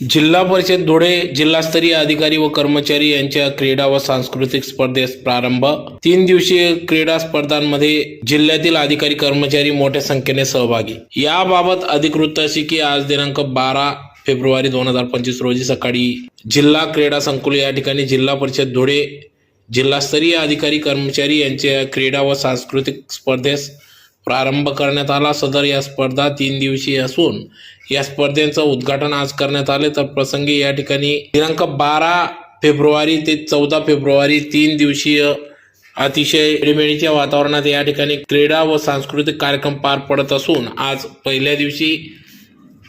जिल्हा परिषद धुळे जिल्हास्तरीय अधिकारी व कर्मचारी यांच्या क्रीडा व सांस्कृतिक स्पर्धेस प्रारंभ. तीन दिवसीय क्रीडा स्पर्धांमध्ये जिल्ह्यातील अधिकारी कर्मचारी मोठ्या संख्येने सहभागी. याबाबत अधिकृत अशी की आज दिनांक बारा फेब्रुवारी दोन हजार पंचवीस रोजी सकाळी जिल्हा क्रीडा संकुल या ठिकाणी जिल्हा परिषद धुळे जिल्हास्तरीय अधिकारी कर्मचारी यांच्या क्रीडा व सांस्कृतिक स्पर्धेस प्रारंभ करण्यात आला सदर या स्पर्धा तीन दिवसीय असून या स्पर्धेचं उद्घाटन आज करण्यात आले तर प्रसंगी या ठिकाणी दिनांक बारा फेब्रुवारी ते चौदा फेब्रुवारी तीन दिवसीय अतिशय खेळीमेळीच्या वातावरणात या ठिकाणी क्रीडा व सांस्कृतिक कार्यक्रम पार पडत असून आज पहिल्या दिवशी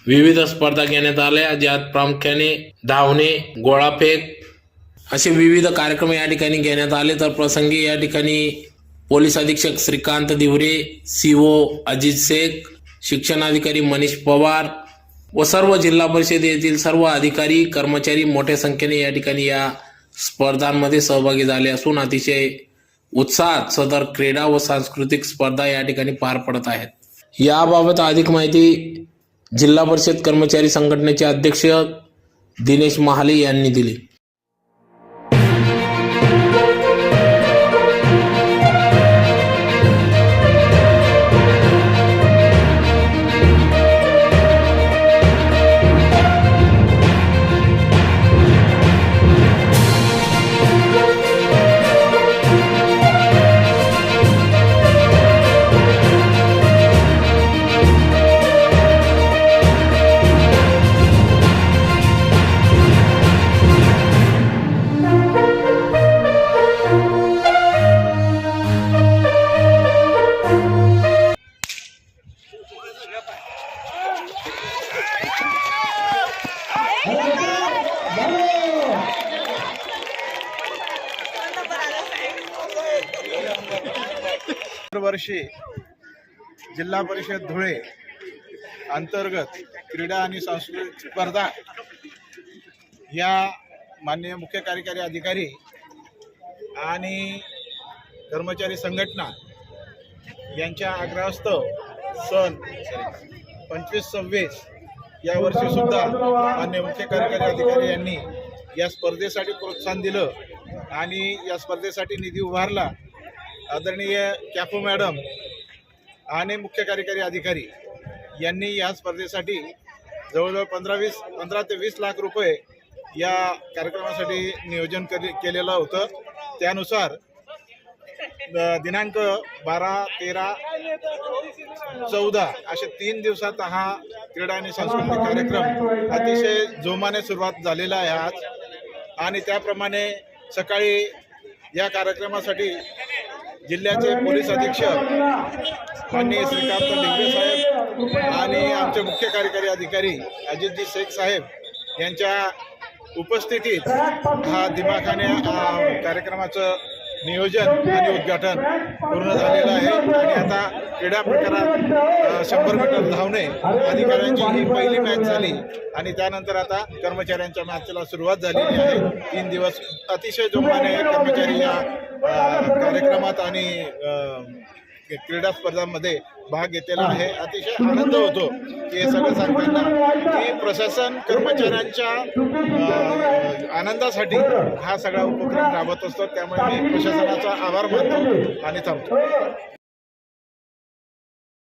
विविध स्पर्धा घेण्यात आल्या ज्यात प्रामुख्याने धावणे गोळाफेक असे विविध कार्यक्रम या ठिकाणी घेण्यात आले. तर प्रसंगी या ठिकाणी पोलीस अधीक्षक श्रीकांत दिवरे सीओ अजित शेख शिक्षणाधिकारी मनीष पवार व सर्व जिल्हा परिषद येथील सर्व अधिकारी कर्मचारी मोठ्या संख्येने या ठिकाणी या स्पर्धांमध्ये सहभागी झाले असून अतिशय उत्साहात सदर क्रीडा व सांस्कृतिक स्पर्धा या ठिकाणी पार पडत आहेत. याबाबत अधिक माहिती जिल्हा परिषद कर्मचारी संघटनेचे अध्यक्ष दिनेश महाले यांनी दिली. दरवर्षी जिल्हा परिषद धुळे अंतर्गत क्रीडा आणि सांस्कृतिक स्पर्धा या माननीय मुख्य कार्यकारी अधिकारी आणि कर्मचारी संघटना यांच्या आग्रहास्तव सन पंचवीस सव्वीस यावर्षी सुद्धा मान्य मुख्य कार्यकारी अधिकारी यांनी या स्पर्धेसाठी प्रोत्साहन दिलं आणि या स्पर्धेसाठी निधी उभारला. आदरणीय कॅफो मॅडम आणि मुख्य कार्यकारी अधिकारी यांनी या स्पर्धेसाठी जवळजवळ पंधरा वीस पंधरा ते वीस लाख रुपये या कार्यक्रमासाठी नियोजन केले केलेलं होतं. त्यानुसार दिनांक बारा तेरा चौदा असे तीन दिवसात हा क्रीडा आणि सांस्कृतिक कार्यक्रम अतिशय जोमाने सुरुवात झालेला आहे आज. आणि त्याप्रमाणे सकाळी या कार्यक्रमासाठी जिल्ह्याचे पोलीस अधीक्षक माननीय श्रीकांत लिंगे साहेब आणि आमचे मुख्य कार्यकारी अधिकारी अजितजी शेख साहेब यांच्या उपस्थितीत हा दिमाखाने कार्यक्रमाचं नियोजन आणि उद्घाटन पूर्ण झालेलं आहे. आणि आता क्रीडा प्रकारात शंभर मीटर धावणे अधिकाऱ्यांची ही पहिली मॅच झाली. आणि त्यानंतर आता कर्मचाऱ्यांच्या मॅचला सुरुवात झालेली आहे. तीन दिवस अतिशय जोमाने कर्मचारी या कार्यक्रमात आणि क्रीडा स्पर्धांमध्ये भाग घेतलेला आहे. अतिशय आनंद होतो की हे सगळं सांगताना की प्रशासन कर्मचाऱ्यांच्या आनंदासाठी हा सगळा उपक्रम राबवत असतो. त्यामुळे मी प्रशासनाचा आभार मानतो आणि थांबतो.